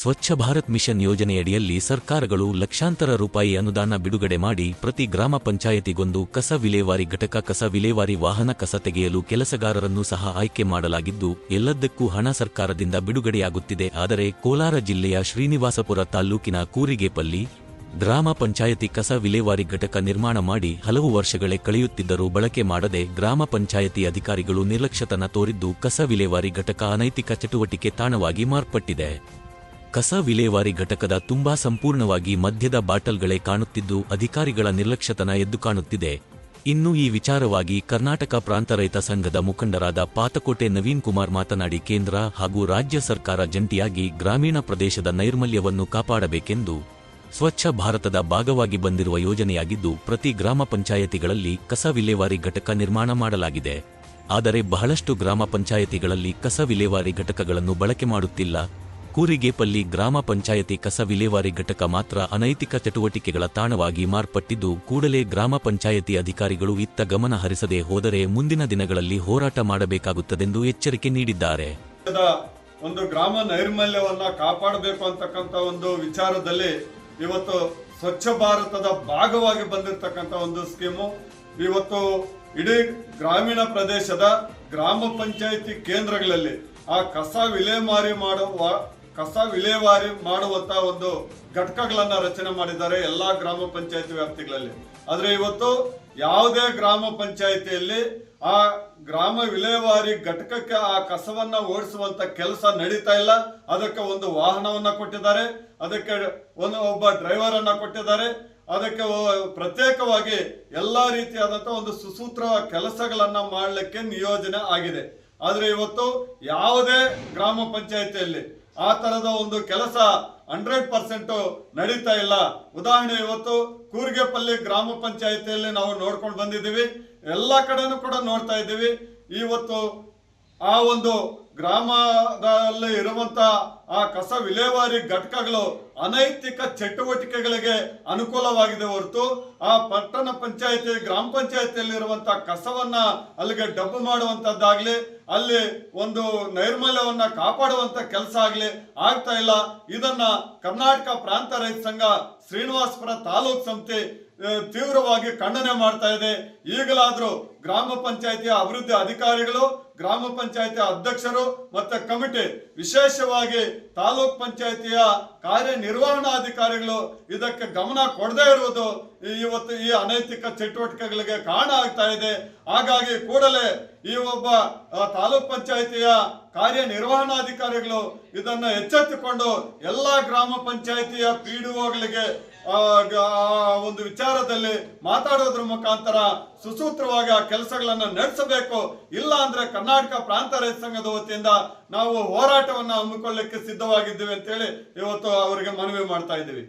Swachh Bharat mission ಯೋಜನೆಯಡಿಯಲ್ಲಿ ಸರ್ಕಾರಗಳು ಲಕ್ಷಾಂತರ ರೂಪಾಯಿ ಅನುದಾನ ಬಿಡುಗಡೆ ಮಾಡಿ ಪ್ರತಿ ಗ್ರಾಮ ಪಂಚಾಯಿತಿಗೊಂದು ಕಸ ವಿಲೇವಾರಿ ಘಟಕ, ಕಸ ವಿಲೇವಾರಿ ವಾಹನ, ಕಸ ತೆಗೆಯಲು ಕೆಲಸಗಾರರನ್ನು ಸಹ ಆಯ್ಕೆ ಮಾಡಲಾಗಿದ್ದು, ಎಲ್ಲದಕ್ಕೂ ಹಣ ಸರ್ಕಾರದಿಂದ ಬಿಡುಗಡೆಯಾಗುತ್ತಿದೆ. ಆದರೆ ಕೋಲಾರ ಜಿಲ್ಲೆಯ ಶ್ರೀನಿವಾಸಪುರ ತಾಲ್ಲೂಕಿನ ಕೂರಿಗೆಪಲ್ಲಿ ಗ್ರಾಮ ಪಂಚಾಯತಿ ಕಸ ವಿಲೇವಾರಿ ಘಟಕ ನಿರ್ಮಾಣ ಮಾಡಿ ಹಲವು ವರ್ಷಗಳೇ ಕಳೆಯುತ್ತಿದ್ದರೂ ಬಳಕೆ ಮಾಡದೆ ಗ್ರಾಮ ಪಂಚಾಯತಿ ಅಧಿಕಾರಿಗಳು ನಿರ್ಲಕ್ಷ್ಯತನ ತೋರಿದ್ದು ಕಸ ವಿಲೇವಾರಿ ಘಟಕ ಅನೈತಿಕ ಚಟುವಟಿಕೆ ತಾಣವಾಗಿ ಮಾರ್ಪಟ್ಟಿದೆ. ಕಸ ವಿಲೇವಾರಿ ಘಟಕದ ತುಂಬಾ ಸಂಪೂರ್ಣವಾಗಿ ಮದ್ಯದ ಬಾಟಲ್ಗಳೇ ಕಾಣುತ್ತಿದ್ದು ಅಧಿಕಾರಿಗಳ ನಿರ್ಲಕ್ಷ್ಯತನ ಎದ್ದು ಕಾಣುತ್ತಿದೆ. ಇನ್ನು ಈ ವಿಚಾರವಾಗಿ ಕರ್ನಾಟಕ ಪ್ರಾಂತ ರೈತ ಸಂಘದ ಮುಖಂಡರಾದ ಪಾತಕೋಟೆ ನವೀನ್ ಕುಮಾರ್ ಮಾತನಾಡಿ ಕೇಂದ್ರ ಹಾಗೂ ರಾಜ್ಯ ಸರ್ಕಾರ ಜಂಟಿಯಾಗಿ ಗ್ರಾಮೀಣ ಪ್ರದೇಶದ ನೈರ್ಮಲ್ಯವನ್ನು ಕಾಪಾಡಬೇಕೆಂದು ಸ್ವಚ್ಛ ಭಾರತದ ಭಾಗವಾಗಿ ಬಂದಿರುವ ಯೋಜನೆಯಾಗಿದ್ದು ಪ್ರತಿ ಗ್ರಾಮ ಪಂಚಾಯಿತಿಗಳಲ್ಲಿ ಕಸ ವಿಲೇವಾರಿ ಘಟಕ ನಿರ್ಮಾಣ ಮಾಡಲಾಗಿದೆ. ಆದರೆ ಬಹಳಷ್ಟು ಗ್ರಾಮ ಪಂಚಾಯಿತಿಗಳಲ್ಲಿ ಕಸ ವಿಲೇವಾರಿ ಘಟಕಗಳನ್ನು ಬಳಕೆ ಮಾಡುತ್ತಿಲ್ಲ. ಕೂರಿಗೆಪಲ್ಲಿ ಗ್ರಾಮ ಪಂಚಾಯತಿ ಕಸ ವಿಲೇವಾರಿ ಘಟಕ ಮಾತ್ರ ಅನೈತಿಕ ಚಟುವಟಿಕೆಗಳ ತಾಣವಾಗಿ ಮಾರ್ಪಟ್ಟಿದ್ದು, ಕೂಡಲೇ ಗ್ರಾಮ ಪಂಚಾಯತಿ ಅಧಿಕಾರಿಗಳು ಇತ್ತ ಗಮನ ಹರಿಸದೆ ಹೋದರೆ ಮುಂದಿನ ದಿನಗಳಲ್ಲಿ ಹೋರಾಟ ಮಾಡಬೇಕಾಗುತ್ತದೆಂದು ಎಚ್ಚರಿಕೆ ನೀಡಿದ್ದಾರೆ. ಒಂದು ಗ್ರಾಮ ನೈರ್ಮಲ್ಯವನ್ನು ಕಾಪಾಡಬೇಕು ಅಂತಕ್ಕಂಥ ಒಂದು ವಿಚಾರದಲ್ಲಿ ಇವತ್ತು ಸ್ವಚ್ಛ ಭಾರತದ ಭಾಗವಾಗಿ ಬಂದಿರತಕ್ಕಂಥ ಒಂದು ಸ್ಕೀಮು. ಇವತ್ತು ಇಡೀ ಗ್ರಾಮೀಣ ಪ್ರದೇಶದ ಗ್ರಾಮ ಪಂಚಾಯಿತಿ ಕೇಂದ್ರಗಳಲ್ಲಿ ಆ ಕಸ ವಿಲೇವಾರಿ ಮಾಡುವ ಕಸ ವಿಲೇವಾರಿ ಮಾಡುವಂತ ಒಂದು ಘಟಕಗಳನ್ನ ರಚನೆ ಮಾಡಿದ್ದಾರೆ ಎಲ್ಲಾ ಗ್ರಾಮ ಪಂಚಾಯತಿ ವ್ಯಾಪ್ತಿಗಳಲ್ಲಿ. ಆದ್ರೆ ಇವತ್ತು ಯಾವುದೇ ಗ್ರಾಮ ಪಂಚಾಯಿತಿಯಲ್ಲಿ ಆ ಗ್ರಾಮ ವಿಲೇವಾರಿ ಘಟಕಕ್ಕೆ ಆ ಕಸವನ್ನ ಓಡಿಸುವಂತ ಕೆಲಸ ನಡೀತಾ ಇಲ್ಲ. ಅದಕ್ಕೆ ಒಂದು ವಾಹನವನ್ನ ಕೊಟ್ಟಿದ್ದಾರೆ. ಅದಕ್ಕೆ ಒಂದು ಒಬ್ಬ ಡ್ರೈವರ್ ಅನ್ನ ಕೊಟ್ಟಿದ್ದಾರೆ. ಅದಕ್ಕೆ ಪ್ರತ್ಯೇಕವಾಗಿ ಎಲ್ಲಾ ರೀತಿಯಾದಂತ ಒಂದು ಸುಸೂತ್ರ ಕೆಲಸಗಳನ್ನ ಮಾಡಲಿಕ್ಕೆ ನಿಯೋಜನೆ ಆಗಿದೆ. ಆದ್ರೆ ಇವತ್ತು ಯಾವುದೇ ಗ್ರಾಮ ಪಂಚಾಯತಿಯಲ್ಲಿ ಆ ತರದ ಒಂದು ಕೆಲಸ ಹಂಡ್ರೆಡ್ ಪರ್ಸೆಂಟ್ ನಡೀತಾ ಇಲ್ಲ. ಉದಾಹರಣೆ ಇವತ್ತು ಕೂರ್ಗೆಪಲ್ಲಿ ಗ್ರಾಮ ಪಂಚಾಯತಿಯಲ್ಲಿ ನಾವು ನೋಡ್ಕೊಂಡು ಬಂದಿದ್ದೀವಿ. ಎಲ್ಲ ಕಡೆನೂ ಕೂಡ ನೋಡ್ತಾ ಇದ್ದೀವಿ. ಇವತ್ತು ಆ ಒಂದು ಗ್ರಾಮದಲ್ಲಿ ಇರುವಂತ ಆ ಕಸ ವಿಲೇವಾರಿ ಘಟಕಗಳು ಅನೈತಿಕ ಚಟುವಟಿಕೆಗಳಿಗೆ ಅನುಕೂಲವಾಗಿದೆ ಹೊರತು ಆ ಪಟ್ಟಣ ಪಂಚಾಯತಿ, ಗ್ರಾಮ ಪಂಚಾಯತಿಯಲ್ಲಿ ಇರುವಂತ ಕಸವನ್ನ ಅಲ್ಲಿಗೆ ಡಬ್ಬು ಮಾಡುವಂತದ್ದಾಗ್ಲಿ, ಅಲ್ಲಿ ಒಂದು ನೈರ್ಮಲ್ಯವನ್ನ ಕಾಪಾಡುವಂತ ಕೆಲಸ ಆಗ್ಲಿ ಆಗ್ತಾ ಇಲ್ಲ. ಇದನ್ನ ಕರ್ನಾಟಕ ಪ್ರಾಂತ ರೈತ ಸಂಘ ಶ್ರೀನಿವಾಸಪುರ ತಾಲೂಕ್ ಸಮಿತಿ ತೀವ್ರವಾಗಿ ಖಂಡನೆ ಮಾಡ್ತಾ ಇದೆ. ಈಗಲಾದರೂ ಗ್ರಾಮ ಪಂಚಾಯಿತಿಯ ಅಭಿವೃದ್ಧಿ ಅಧಿಕಾರಿಗಳು, ಗ್ರಾಮ ಪಂಚಾಯಿತಿ ಅಧ್ಯಕ್ಷರು ಮತ್ತು ಕಮಿಟಿ ವಿಶೇಷವಾಗಿ ತಾಲೂಕ್ ಪಂಚಾಯತಿಯ ಕಾರ್ಯನಿರ್ವಹಣಾಧಿಕಾರಿಗಳು ಇದಕ್ಕೆ ಗಮನ ಕೊಡದೇ ಇರುವುದು ಇವತ್ತು ಈ ಅನೈತಿಕ ಚಟುವಟಿಕೆಗಳಿಗೆ ಕಾರಣ ಆಗ್ತಾ ಇದೆ. ಹಾಗಾಗಿ ಕೂಡಲೇ ಈ ಒಬ್ಬ ತಾಲೂಕ್ ಪಂಚಾಯಿತಿಯ ಕಾರ್ಯನಿರ್ವಹಣಾಧಿಕಾರಿಗಳು ಇದನ್ನ ಎಚ್ಚೆತ್ತುಕೊಂಡು ಎಲ್ಲಾ ಗ್ರಾಮ ಪಂಚಾಯತಿಯ ಪಿಡಿಒಗಳಿಗೆ ಒಂದು ವಿಚಾರದಲ್ಲಿ ಮಾತಾಡೋದ್ರ ಮುಖಾಂತರ ಸುಸೂತ್ರವಾಗಿ ಆ ಕೆಲಸಗಳನ್ನು ನಡೆಸಬೇಕು. ಇಲ್ಲ ಅಂದ್ರೆ ಕರ್ನಾಟಕ ಪ್ರಾಂತ ರೈತ ಸಂಘದ ವತಿಯಿಂದ ನಾವು ಹೋರಾಟವನ್ನು ಹಮ್ಮಿಕೊಳ್ಳಿಕ್ಕೆ ಸಿದ್ಧವಾಗಿದ್ದೀವಿ ಅಂತೇಳಿ ಇವತ್ತು ಅವರಿಗೆ ಮನವಿ ಮಾಡ್ತಾ ಇದ್ದೀವಿ.